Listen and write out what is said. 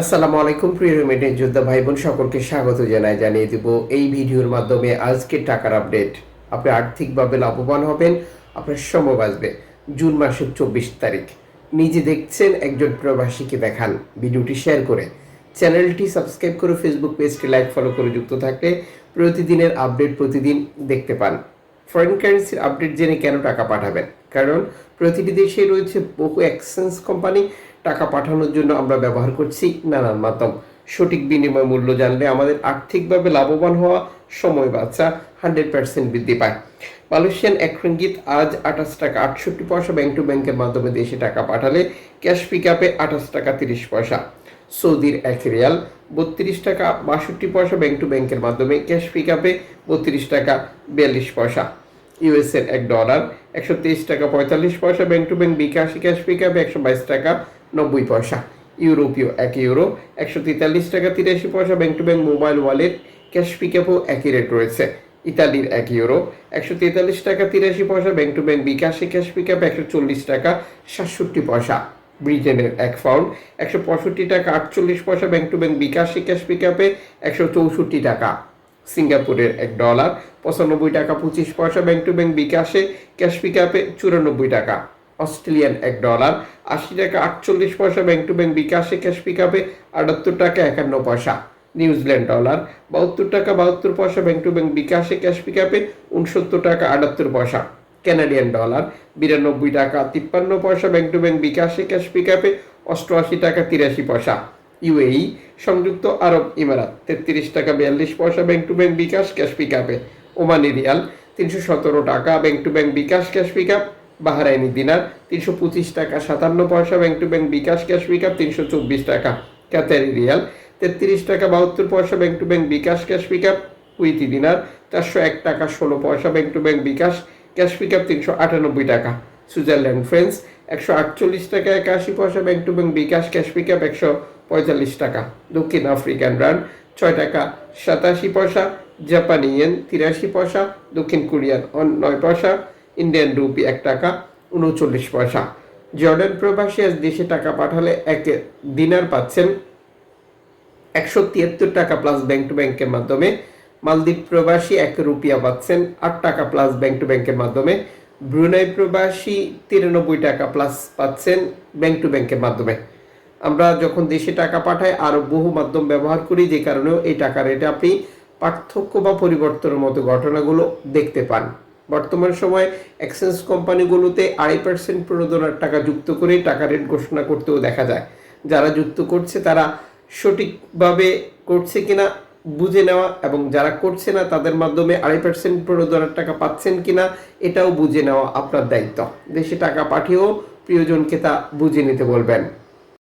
আসসালামু আলাইকুম, প্রিয় রেমিটেন্স যোদ্ধা ভাই বোন সকলকে স্বাগত জানাই, জানিয়ে দেব এই ভিডিওর মাধ্যমে আজকে টাকার আপডেট। আপনি আর্থিকভাবে লাভবান হবেন, আপনার সময় বাঁচবে। জুন মাসের চব্বিশ তারিখ। নিজে দেখছেন, একজন প্রবাসীকে দেখান ভিডিওটি শেয়ার করে। চ্যানেলটি সাবস্ক্রাইব করে ফেসবুক পেজটি লাইক, ফলো করে যুক্ত থাকলে প্রতিদিনের আপডেট প্রতিদিন দেখতে পান। ফরেন কারেন্সির আপডেট জেনে কেন টাকা পাঠাবেন? কারণ প্রতিটি দেশে রয়েছে বহু এক্সচেঞ্জ কোম্পানি টাকা পাঠানোর জন্য আমরা ব্যবহার করছি নানান মাধ্যম। সঠিক বিনিময় মূল্য জানলে আমাদের আর্থিকভাবে লাভবান হওয়া সময় বাচ্চা হান্ড্রেড পার্সেন্ট বৃদ্ধি পায়। মালয়েশিয়ান এক আজ আঠাশ টাকা আটষট্টি পয়সা ব্যাংক টু ব্যাংকের মাধ্যমে দেশে টাকা পাঠালে ক্যাশ পিক আপে আঠাশ টাকা তিরিশ পয়সা। সৌদির এক রিয়াল বত্রিশ টাকা বাষট্টি পয়সা ব্যাংক টু ব্যাংকের মাধ্যমে ক্যাশ পিক আপে বত্রিশ টাকা বিয়াল্লিশ পয়সা। ইউএসএর এক ডলার একশো তেইশ টাকা পঁয়তাল্লিশ পয়সা ব্যাংক টু ব্যাংক বিকাশি ক্যাশ পিক আপে একশো বাইশ টাকা নব্বই পয়সা। ইউরোপীয় এক ইউরো, একশো তেতাল্লিশ টাকা তিরাশি পয়সা bank to bank mobile wallet cash pick আপও একই রেট রয়েছে। ইতালির এক ইউরো, একশো তেতাল্লিশ টাকা তিরাশি পয়সা ব্যাংক টু ব্যাংক বিকাশে ক্যাশ পিক আপ একশো চল্লিশ টাকা সাতষট্টি পয়সা। ব্রিটেনের এক পাউন্ড একশো পঁয়ষট্টি টাকা আটচল্লিশ পয়সা ব্যাংক টু ব্যাংক বিকাশে ক্যাশ পিক আপে একশো চৌষট্টি টাকা। সিঙ্গাপুরের এক ডলার পঁচানব্বই টাকা পঁচিশ পয়সা ব্যাংক টু ব্যাংক বিকাশে ক্যাশ পিক আপে চুরানব্বই টাকা। অস্ট্রেলিয়ান এক ডলার, আশি টাকা আটচল্লিশ পয়সা ব্যাংক টু ব্যাংক বিকাশে ক্যাশ পিক আপে আটাত্তর টাকা একান্ন পয়সা। নিউজিল্যান্ড ডলার, বাহাত্তর টাকা বাহাত্তর পয়সা ব্যাংক টু ব্যাংক বিকাশে ক্যাশ পিক আপে উনসত্তর টাকা আটাত্তর পয়সা। ক্যানাডিয়ান ডলার বিরানব্বই টাকা তিপ্পান্ন পয়সা ব্যাংক টু ব্যাংক বিকাশে ক্যাশ পিক আপে অষ্টআশি টাকা তিরাশি পয়সা। ইউএই সংযুক্ত আরব ইমারাত, তেত্রিশ টাকা বিয়াল্লিশ পয়সা bank to bank bKash cash pick আপে ওমানি রিয়াল, তিনশো সতেরো টাকা bank to bank bKash cash pick up Bahraini দিনার তিনশো পঁচিশ টাকা, সাতান্ন পয়সা bank to bank bKash, cash pick up তিনশো চব্বিশ টাকা, ক্যাতারি রিয়াল তেত্রিশ টাকা, বাহাত্তর পয়সা bank to bank bKash, cash pick up Kuwaiti দিনার চারশো এক টাকা, ষোলো পয়সা bank to bank bKash, cash pick up তিনশো আটানব্বই টাকা। সুইজারল্যান্ড ফ্রেন্স একশো আটচল্লিশ টাকা, একাশি পয়সা bank to bank bKash, cash pick up একশো পঁয়তাল্লিশ টাকা। দক্ষিণ আফ্রিকান রান, ছয় টাকা, সাতাশি পয়সা, জাপানি ইয়েন, তিরাশি পয়সা, দক্ষিণ কোরিয়ান নয় পয়সা ইন্ডিয়ান রুপি এক টাকা, উনচল্লিশ পয়সা। জর্ডান প্রবাসী আজ দেশে টাকা পাঠালে এক দিনার পাচ্ছেন একশো তিয়াত্তর টাকা প্লাস ব্যাংক টু ব্যাংকের মাধ্যমে। মালদ্বীপ প্রবাসী এক রুপিয়া পাচ্ছেন আট টাকা প্লাস ব্যাংক টু ব্যাংকের মাধ্যমে। ব্রুনাই প্রবাসী তিরানব্বই টাকা প্লাস পাচ্ছেন ব্যাংক টু ব্যাংকের মাধ্যমে। আমরা যখন দেশে টাকা পাঠাই আরও বহু মাধ্যম ব্যবহার করি, যে কারণেও এই টাকা রেটে আপনি পার্থক্য বা পরিবর্তনের মতো ঘটনাগুলো দেখতে পান। বর্তমান সময়ে এক্সচেঞ্জ কোম্পানিগুলোতে আড়াই পার্সেন্ট প্রণোদনার টাকা যুক্ত করে টাকা রেট ঘোষণা করতেও দেখা যায়। যারা যুক্ত করছে তারা সঠিকভাবে করছে কিনা বুঝে নেওয়া এবং যারা করছে না তাদের মাধ্যমে আড়াই পার্সেন্ট প্রণোদনার টাকা পাচ্ছেন কিনা এটাও বুঝে নেওয়া আপনার দায়িত্ব। দেশে টাকা পাঠিয়েও প্রিয়জনকে তা বুঝে নিতে বলবেন।